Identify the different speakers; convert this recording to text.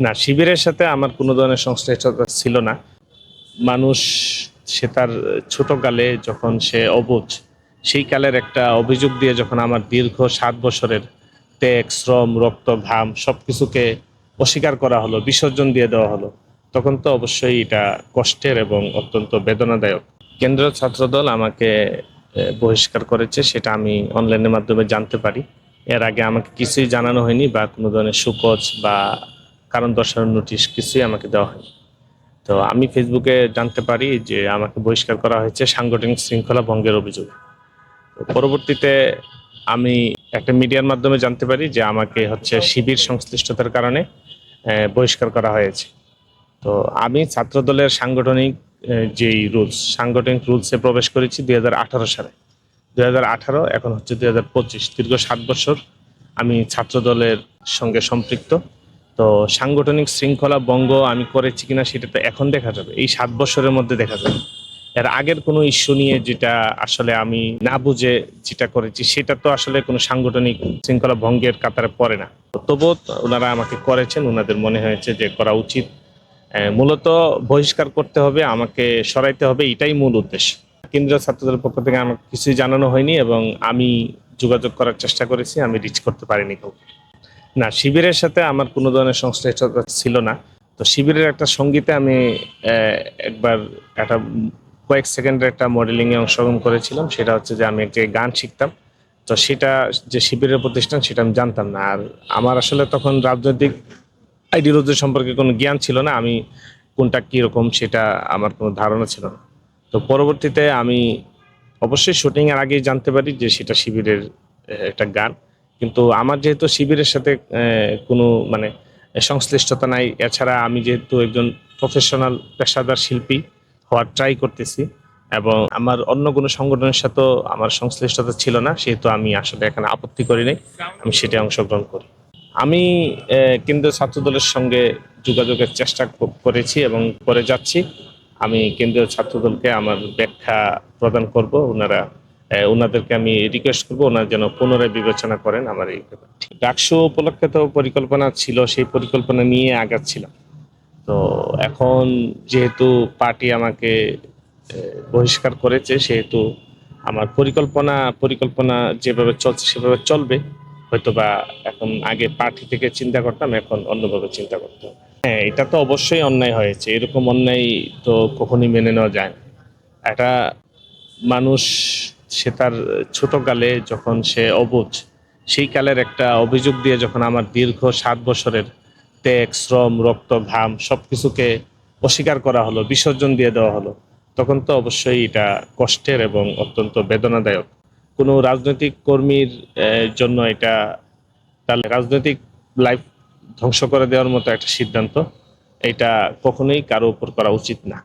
Speaker 1: না, শিবিরের সাথে আমার কোনো ধরনের সংশ্লিষ্টতা ছিল না। মানুষ সে তার ছোটকালে যখন সে অবুঝ সেই কালের একটা অভিযোগ দিয়ে যখন আমার দীর্ঘ সাত বছরের ত্যাগ, শ্রম, রক্ত, ঘাম সব কিছুকে অস্বীকার করা হলো, বিসর্জন দিয়ে দেওয়া হলো, তখন তো অবশ্যই এটা কষ্টের এবং অত্যন্ত বেদনাদায়ক। কেন্দ্রীয় ছাত্রদল আমাকে বহিষ্কার করেছে, সেটা আমি অনলাইনের মাধ্যমে জানতে পারি। এর আগে আমাকে কিছুই জানানো হয়নি বা কোনো ধরনের সুকচ বা কারণ দর্শানোর নোটিশ কিছুই আমাকে দেওয়া হয়নি। তো আমি ফেসবুকে জানতে পারি যে আমাকে বহিষ্কার করা হয়েছে সাংগঠনিক শৃঙ্খলা ভঙ্গের অভিযোগ। পরবর্তীতে আমি একটা মিডিয়ার মাধ্যমে জানতে পারি যে আমাকে হচ্ছে শিবির সংশ্লিষ্টতার কারণে বহিষ্কার করা হয়েছে। তো আমি ছাত্রদলের সাংগঠনিক যেই রুলস সাংগঠনিক রুলসে প্রবেশ করেছি দুই হাজার আঠারো সালে। দুই হাজার আঠারো, এখন হচ্ছে দু হাজার পঁচিশ। দীর্ঘ সাত বছর আমি ছাত্রদলের সঙ্গে সম্পৃক্ত। তো সাংগঠনিক শৃঙ্খলা বঙ্গ আমি করেছি কিনা সেটা তো এখন দেখা যাবে। এই সাত বছরের মধ্যে দেখা যাবে। এর আগের কোনো ইস্যু নিয়ে যেটা আসলে আমি না বুঝে যেটা করেছি, সেটা তো আসলে কোনো সাংগঠনিক শৃঙ্খলা ভঙ্গের কাতারে পড়ে না। তবুও ওনারা আমাকে করেছেন, ওনাদের মনে হয়েছে যে করা উচিত। মূলত বহিষ্কার করতে হবে, আমাকে সরাইতে হবে, এটাই মূল উদ্দেশ্য। কেন্দ্রীয় ছাত্রদের পক্ষ থেকে আমাকে কিছুই জানানো হয়নি এবং আমি যোগাযোগ করার চেষ্টা করেছি, আমি রিচ করতে পারিনি কাউকে। না, শিবিরের সাথে আমার কোনো ধরনের সংশ্লিষ্টতা ছিল না। তো শিবিরের একটা সঙ্গীতে আমি একবার একটা কয়েক সেকেন্ডের একটা মডেলিংয়ে অংশগ্রহণ করেছিলাম, সেটা হচ্ছে যে আমি একটা গান শিখতাম। তো সেটা, যে শিবিরের প্রতিষ্ঠান সেটা আমি জানতাম না। আর আমার আসলে তখন রাজনৈতিক আইডিওলজি সম্পর্কে কোনো জ্ঞান ছিল না, আমি কোনটা কীরকম সেটা আমার কোনো ধারণা ছিল না। তো পরবর্তীতে আমি অবশ্যই শুটিং এর আগেই জানতে পারি যে সেটা শিবিরের একটা গান। কিন্তু আমার যেহেতু শিবিরের সাথে কোনো মানে সংশ্লিষ্টতা নাই, এছাড়া আমি যেহেতু একজন প্রফেশনাল পেশাদার শিল্পী হওয়ার ট্রাই করতেছি, এবং আমার অন্য কোনো সংগঠনের সাথেও আমার সংশ্লিষ্টতা ছিল না, সেহেতু আমি আসলে এখানে আপত্তি করি নাই, আমি সেটা অংশগ্রহণ করি। আমি কেন্দ্রীয় ছাত্রদলের সঙ্গে যোগাযোগের চেষ্টা করেছি এবং করে যাচ্ছি। আমি কেন্দ্রীয় ছাত্রদলকে আমার ব্যাখ্যা প্রদান করব, ওনারা ওনাদেরকে আমি রিকোয়েস্ট করব, ওনারা যেন পুনরায় বিবেচনা করেন আমার এই ব্যাপারটি ডাকসু উপলক্ষে তো পরিকল্পনা ছিল, সেই পরিকল্পনা নিয়ে আগাচ্ছিলাম। তো এখন যেহেতু পার্টি আমাকে বহিষ্কার করেছে, সেহেতু আমার পরিকল্পনা পরিকল্পনা যেভাবে চলছে, সেভাবে চলবে। হয়তো বা এখন আগে পার্টি থেকে চিন্তা করতাম, এখন অন্যভাবে চিন্তা করতাম হ্যাঁ এটা তো অবশ্যই অন্যায় হয়েছে। এরকম অন্যায় তো কখনই মেনে নেওয়া যায় না। একটা মানুষ সে তার ছোটকালে যখন সে অবুঝ সেই কালের একটা অভিযোগ দিয়ে যখন আমার দীর্ঘ সাত বছরের ত্যাগ, শ্রম, রক্ত, ঘাম সব কিছুকে অস্বীকার করা হলো, বিসর্জন দিয়ে দেওয়া হলো, তখন তো অবশ্যই এটা কষ্টের এবং অত্যন্ত বেদনাদায়ক। কোনো রাজনৈতিক কর্মীর জন্য এটা তার রাজনৈতিক লাইফ ধ্বংস করে দেওয়ার মতো একটা সিদ্ধান্ত, এটা কখনোই কারও উপর করা উচিত না।